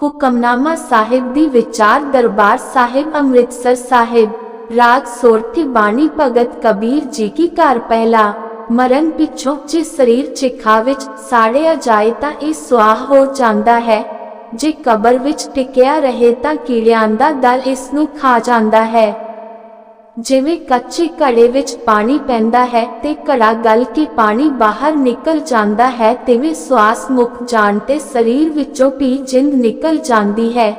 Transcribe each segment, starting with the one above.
ਹੁਕਮਨਾਮਾ ਸਾਹਿਬ ਦੀ ਵਿਚਾਰ ਦਰਬਾਰ ਸਾਹਿਬ ਅੰਮ੍ਰਿਤਸਰ ਸਾਹਿਬ ਰਾਗ ਸੋਰਠੀ ਬਾਣੀ ਭਗਤ ਕਬੀਰ ਜੀ ਕੀ ਘਰ ਪਹਿਲਾ, ਮਰਨ ਪਿੱਛੋਂ ਜੇ ਸਰੀਰ ਚਿਖਾ ਵਿੱਚ ਸਾੜਿਆ ਜਾਏ ਤਾਂ ਇਹ ਸੁਆਹ ਹੋ ਜਾਂਦਾ ਹੈ, ਜੇ ਕਬਰ ਵਿੱਚ ਟਿਕਿਆ ਰਹੇ ਤਾਂ ਕੀੜਿਆਂ ਦਾ ਦਲ ਇਸ ਨੂੰ ਖਾ ਜਾਂਦਾ ਹੈ। ਜਿਵੇਂ ਕੱਚੇ ਘੜੇ ਵਿੱਚ ਪਾਣੀ ਪੈਂਦਾ ਹੈ ਤੇ ਘੜਾ ਗਲ ਕੇ ਪਾਣੀ ਬਾਹਰ ਨਿਕਲ ਜਾਂਦਾ ਹੈ, ਤਿਵੇਂ ਸਵਾਸ ਮੁੱਕ ਜਾਣ ਤੇ ਸਰੀਰ ਵਿੱਚੋਂ ਵੀ ਜਿੰਦ ਨਿਕਲ ਜਾਂਦੀ ਹੈ।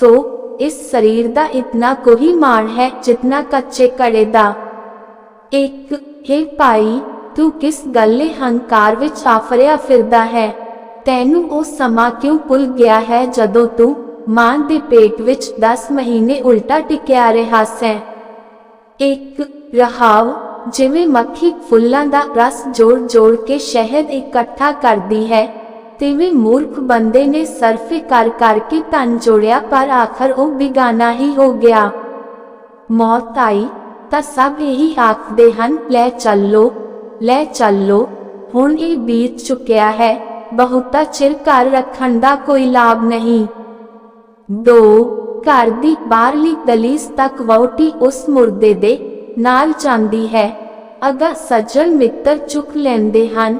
ਸੋ, ਇਸ ਸਰੀਰ ਦਾ ਇਤਨਾ ਕੋਈ ਮਾਣ ਹੈ ਜਿਤਨਾ ਕੱਚੇ ਘੜੇ ਦਾ। ਇੱਕ, ਹੈ ਭਾਈ, ਤੂੰ ਕਿਸ ਗੱਲੇ ਹੰਕਾਰ ਵਿੱਚ ਆਫਰਿਆ ਫਿਰਦਾ ਹੈ? ਤੈਨੂੰ ਉਹ ਸਮਾਂ ਕਿਉਂ ਭੁੱਲ ਗਿਆ ਹੈ ਜਦੋਂ ਤੂੰ ਮਾਂ ਦੇ ਪੇਟ ਵਿੱਚ 10 ਮਹੀਨੇ ਉਲਟਾ ਟਿਕਿਆ ਰਿਹਾ ਸੈਂ? ਇੱਕ ਰਹਾਵ ਜਿਵੇਂ ਮੱਖੀ ਫੁੱਲਾਂ ਦਾ ਰਸ ਜੋੜ-ਜੋੜ ਕੇ ਸ਼ਹਿਦ ਇਕੱਠਾ ਕਰਦੀ ਹੈ, ਤਿਵੇਂ ਮੂਰਖ ਬੰਦੇ ਨੇ ਸਰਫੇ ਕਰ ਕਰਕੇ ਧਨ ਜੋੜਿਆ ਪਰ ਆਖਰ ਉਹ ਬਿਗਾਨਾ ਹੀ ਹੋ ਗਿਆ। ਮੌਤ ਆਈ ਤਾਂ ਸਭ ਇਹੀ ਆਖਦੇ ਹਨ, ਲੈ ਚੱਲੋ ਲੈ ਚੱਲੋ, ਹੁਣ ਇਹ ਬੀਤ ਚੁੱਕਿਆ ਹੈ, ਬਹੁਤਾ ਚਿਰ ਘਰ ਰੱਖਣ ਦਾ ਕੋਈ ਲਾਭ ਨਹੀਂ। ਦੋ ਘਰ ਦੀ ਬਾਹਰਲੀ ਦਲੀਸ ਤੱਕ ਵਹੁਟੀ ਉਸ ਮੁਰਦੇ ਦੇ ਨਾਲ ਜਾਂਦੀ ਹੈ। ਅਗਾ ਸੱਜਣ ਮਿੱਤਰ ਚੁੱਕ ਲੈਂਦੇ ਹਨ।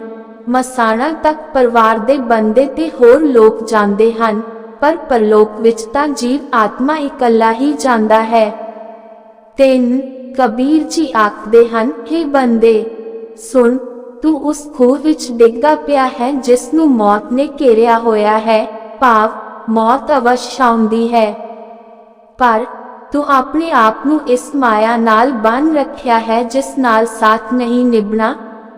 ਮਸਾਣਾ ਤੱਕ ਪਰਿਵਾਰ ਦੇ ਬੰਦੇ ਤੇ ਹੋਰ ਲੋਕ ਜਾਂਦੇ ਹਨ, ਪਰ ਪਰਲੋਕ ਵਿੱਚ ਤਾਂ ਜੀਵ ਆਤਮਾ ਇਕੱਲਾ ਹੀ ਜਾਂਦਾ ਹੈ। ਤਿੰਨ ਕਬੀਰ ਜੀ ਆਖਦੇ ਹਨ ਕਿ ਬੰਦੇ, ਸੁਣ, ਤੂੰ ਉਸ ਖੂਹ ਵਿੱਚ ਡਿੱਗਾ ਪਿਆ ਹੈ ਜਿਸ ਨੂੰ ਮੌਤ ਨੇ ਘੇਰਿਆ ਹੋਇਆ ਹੈ। ਭਾਵ ਮੌਤ ਅਵਸ਼ ਆਉਂਦੀ ਹੈ। ਪਰ ਤੂੰ ਆਪਣੇ ਆਪ ਨੂੰ ਇਸ ਮਾਇਆ ਨਾਲ ਬੰਨ ਰੱਖਿਆ ਹੈ ਜਿਸ ਨਾਲ ਸਾਥ ਨਹੀਂ ਨਿਭਣਾ,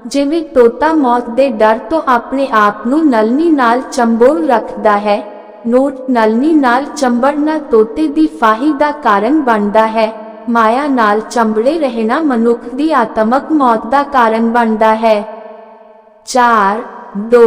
ਜਿਵੇਂ ਤੋਤਾ ਮੌਤ ਦੇ ਡਰ ਤੋਂ ਆਪਣੇ ਆਪ ਨੂੰ ਨਲਨੀ ਨਾਲ ਚੰਬੋਲ ਰੱਖਦਾ ਹੈ, ਨੋਟ ਨਲਨੀ ਨਾਲ ਚੰਬੜਨਾ ਤੋਤੇ ਦੀ ਫਾਹੀ ਦਾ ਕਾਰਨ ਬਣਦਾ ਹੈ, ਮਾਇਆ ਨਾਲ ਚੰਬੜੇ ਰਹਿਣਾ ਮਨੁੱਖ ਦੀ ਆਤਮਕ ਮੌਤ ਦਾ ਕਾਰਨ ਬਣਦਾ ਹੈ। 4 2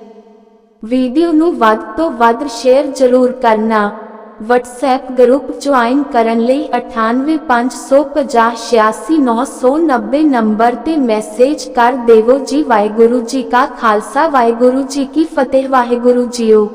ਵੀਡੀਓ ਨੂੰ ਵੱਧ ਤੋਂ ਵੱਧ ਸ਼ੇਅਰ ਜ਼ਰੂਰ ਕਰਨਾ। WhatsApp ਗਰੁੱਪ ਜੁਆਇਨ ਕਰਨ ਲਈ 9850508990 ਨੰਬਰ ਤੇ ਮੈਸੇਜ ਕਰ ਦੇਵੋ ਜੀ ਵਾਹਿਗੁਰੂ ਜੀ ਕਾ ਖਾਲਸਾ ਵਾਹਿਗੁਰੂ ਜੀ ਕੀ ਫਤਿਹ ਵਾਹਿਗੁਰੂ ਜੀਓ।